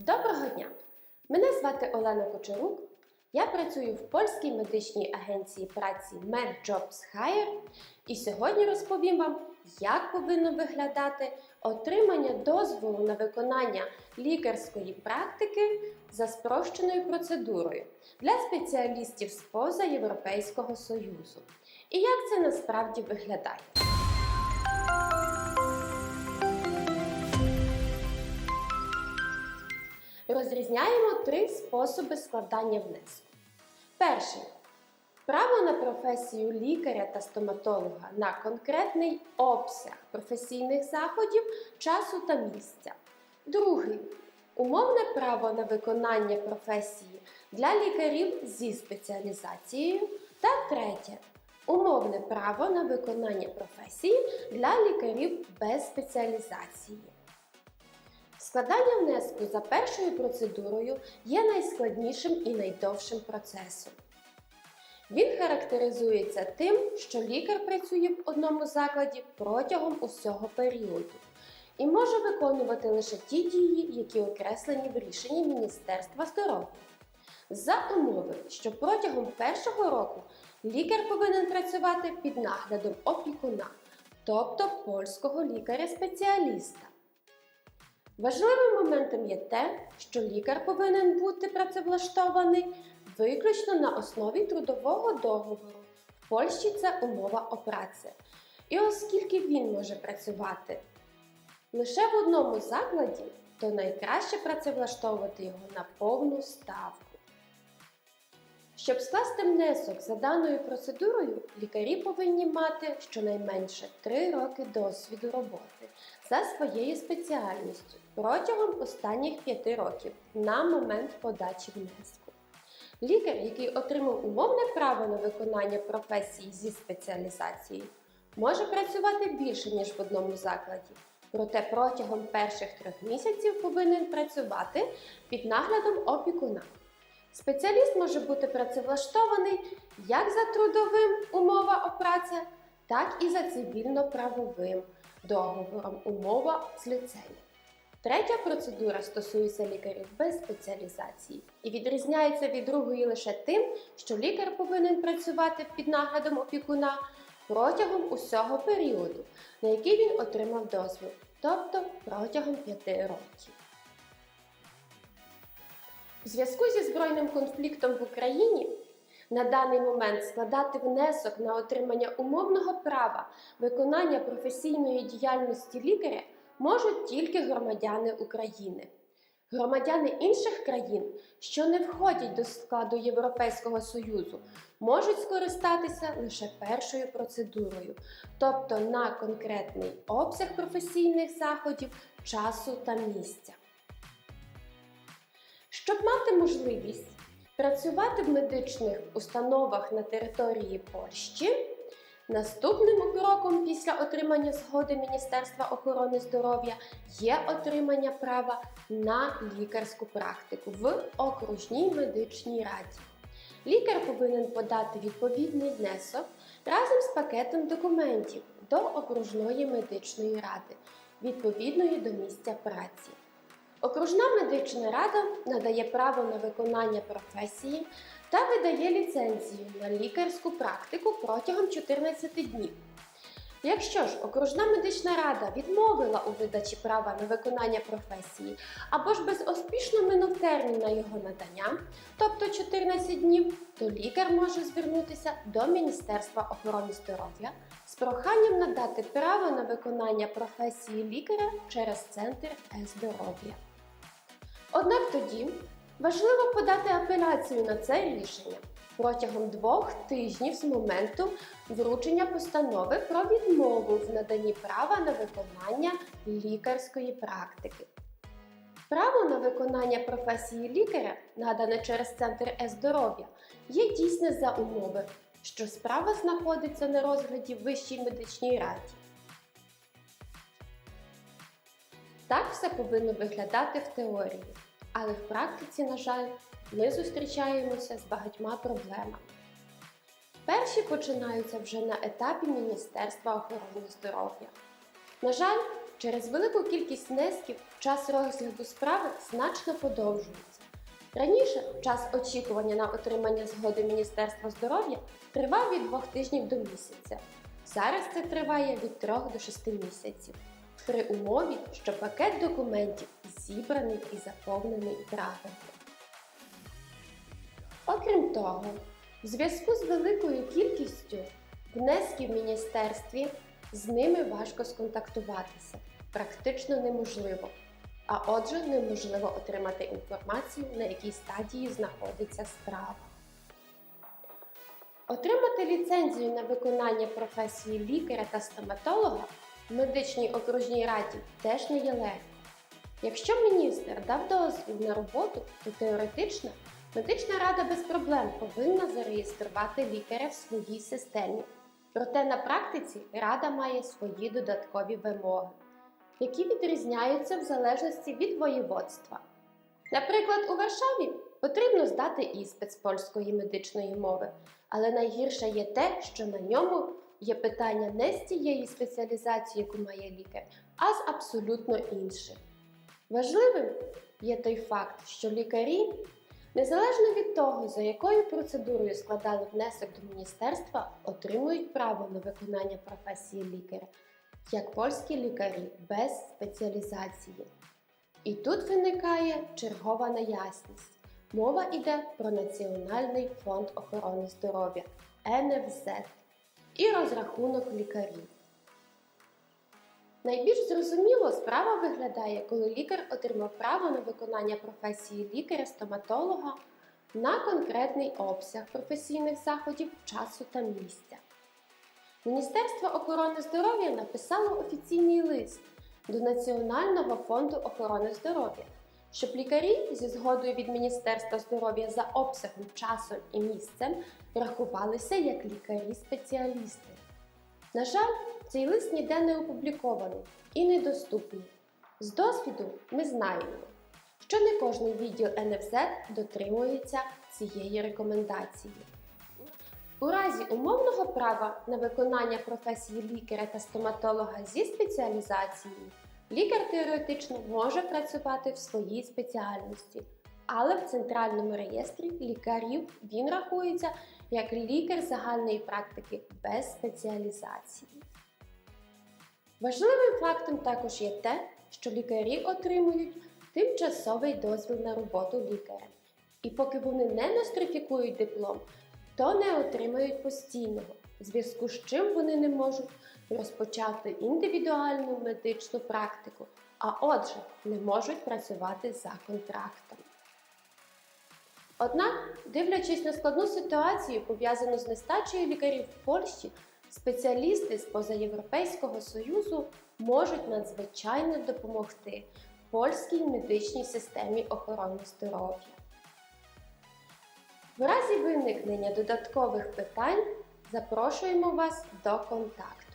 Доброго дня! Мене звати Олена Кочерук. Я працюю в польській медичній агенції праці MedJobs Hire і сьогодні розповім вам, як повинно виглядати отримання дозволу на виконання лікарської практики за спрощеною процедурою для спеціалістів з поза Європейського Союзу. І як це насправді виглядає? Розрізняємо три способи складання внеску. Перший право на професію лікаря та стоматолога на конкретний обсяг професійних заходів, часу та місця. Другий умовне право на виконання професії для лікарів зі спеціалізацією. Та третє умовне право на виконання професії для лікарів без спеціалізації. Складання внеску за першою процедурою є найскладнішим і найдовшим процесом. Він характеризується тим, що лікар працює в одному закладі протягом усього періоду і може виконувати лише ті дії, які окреслені в рішенні Міністерства здоров'я. За умови, що протягом першого року лікар повинен працювати під наглядом опікуна, тобто польського лікаря-спеціаліста. Важливим моментом є те, що лікар повинен бути працевлаштований виключно на основі трудового договору. В Польщі це умова о праці. І оскільки він може працювати лише в одному закладі, то найкраще працевлаштовувати його на повну ставку. Щоб скласти внесок за даною процедурою, лікарі повинні мати щонайменше 3 роки досвіду роботи за своєю спеціальністю протягом останніх 5 років на момент подачі внеску. Лікар, який отримав умовне право на виконання професії зі спеціалізацією, може працювати більше, ніж в одному закладі. Проте протягом перших трьох місяців повинен працювати під наглядом опікуна. Спеціаліст може бути працевлаштований як за трудовим умова о праці, так і за цивільно-правовим договором умова з ліцею. Третя процедура стосується лікарів без спеціалізації і відрізняється від другої лише тим, що лікар повинен працювати під наглядом опікуна протягом усього періоду, на який він отримав дозвіл, тобто протягом 5 років. У зв'язку зі збройним конфліктом в Україні на даний момент складати внесок на отримання умовного права виконання професійної діяльності лікаря можуть тільки громадяни України. Громадяни інших країн, що не входять до складу Європейського Союзу, можуть скористатися лише першою процедурою, тобто на конкретний обсяг професійних заходів, часу та місця. Щоб мати можливість працювати в медичних установах на території Польщі, наступним кроком після отримання згоди Міністерства охорони здоров'я є отримання права на лікарську практику в окружній медичній раді. Лікар повинен подати відповідний внесок разом з пакетом документів до окружної медичної ради, відповідної до місця праці. Окружна медична рада надає право на виконання професії та видає ліцензію на лікарську практику протягом 14 днів. Якщо ж окружна медична рада відмовила у видачі права на виконання професії або ж безуспішно минув термін на його надання, тобто 14 днів, то лікар може звернутися до Міністерства охорони здоров'я з проханням надати право на виконання професії лікаря через центр е-здоров'я. Однак тоді важливо подати апеляцію на це рішення протягом двох тижнів з моменту вручення постанови про відмову в наданні права на виконання лікарської практики. Право на виконання професії лікаря, надане через центр е-здоров'я, є дійсне за умови, що справа знаходиться на розгляді в Вищій медичній раді. Так все повинно виглядати в теорії, але в практиці, на жаль, ми зустрічаємося з багатьма проблемами. Перші починаються вже на етапі Міністерства охорони здоров'я. На жаль, через велику кількість внесків час розгляду справи значно подовжується. Раніше час очікування на отримання згоди Міністерства здоров'я тривав від двох тижнів до місяця. Зараз це триває від 3 до 6 місяців при умові, що пакет документів зібраний і заповнений правильно. Окрім того, в зв'язку з великою кількістю внесків в міністерстві з ними важко сконтактуватися, практично неможливо. А отже, неможливо отримати інформацію, на якій стадії знаходиться справа. Отримати ліцензію на виконання професії лікаря та стоматолога в медичній окружній раді теж не є легко. Якщо міністр дав дозвіл на роботу, то теоретично медична рада без проблем повинна зареєструвати лікаря в своїй системі. Проте на практиці рада має свої додаткові вимоги, які відрізняються в залежності від воєводства. Наприклад, у Варшаві потрібно здати іспит з польської медичної мови, але найгірше є те, що на ньому є питання не з тієї спеціалізації, яку має лікар, а з абсолютно інших. Важливим є той факт, що лікарі, незалежно від того, за якою процедурою складали внесок до міністерства, отримують право на виконання професії лікаря, як польські лікарі без спеціалізації. І тут виникає чергова неясність. Мова йде про Національний фонд охорони здоров'я НФЗ і розрахунок лікарів. Найбільш зрозуміло справа виглядає, коли лікар отримав право на виконання професії лікаря-стоматолога на конкретний обсяг професійних заходів, часу та місця. Міністерство охорони здоров'я написало офіційний лист до Національного фонду охорони здоров'я, щоб лікарі зі згодою від Міністерства здоров'я за обсягом, часом і місцем рахувалися як лікарі-спеціалісти. На жаль, цей лист ніде не опублікований і недоступний. З досвіду ми знаємо, що не кожний відділ НФЗ дотримується цієї рекомендації. У разі умовного права на виконання професії лікаря та стоматолога зі спеціалізацією, лікар теоретично може працювати в своїй спеціальності, але в центральному реєстрі лікарів він рахується як лікар загальної практики без спеціалізації. Важливим фактом також є те, що лікарі отримують тимчасовий дозвіл на роботу лікаря. І поки вони не нострифікують диплом, то не отримають постійного, в зв'язку з чим вони не можуть розпочати індивідуальну медичну практику, а отже, не можуть працювати за контрактом. Однак, дивлячись на складну ситуацію, пов'язану з нестачею лікарів в Польщі, спеціалісти з позаєвропейського союзу можуть надзвичайно допомогти польській медичній системі охорони здоров'я. В разі виникнення додаткових питань запрошуємо вас до контакту.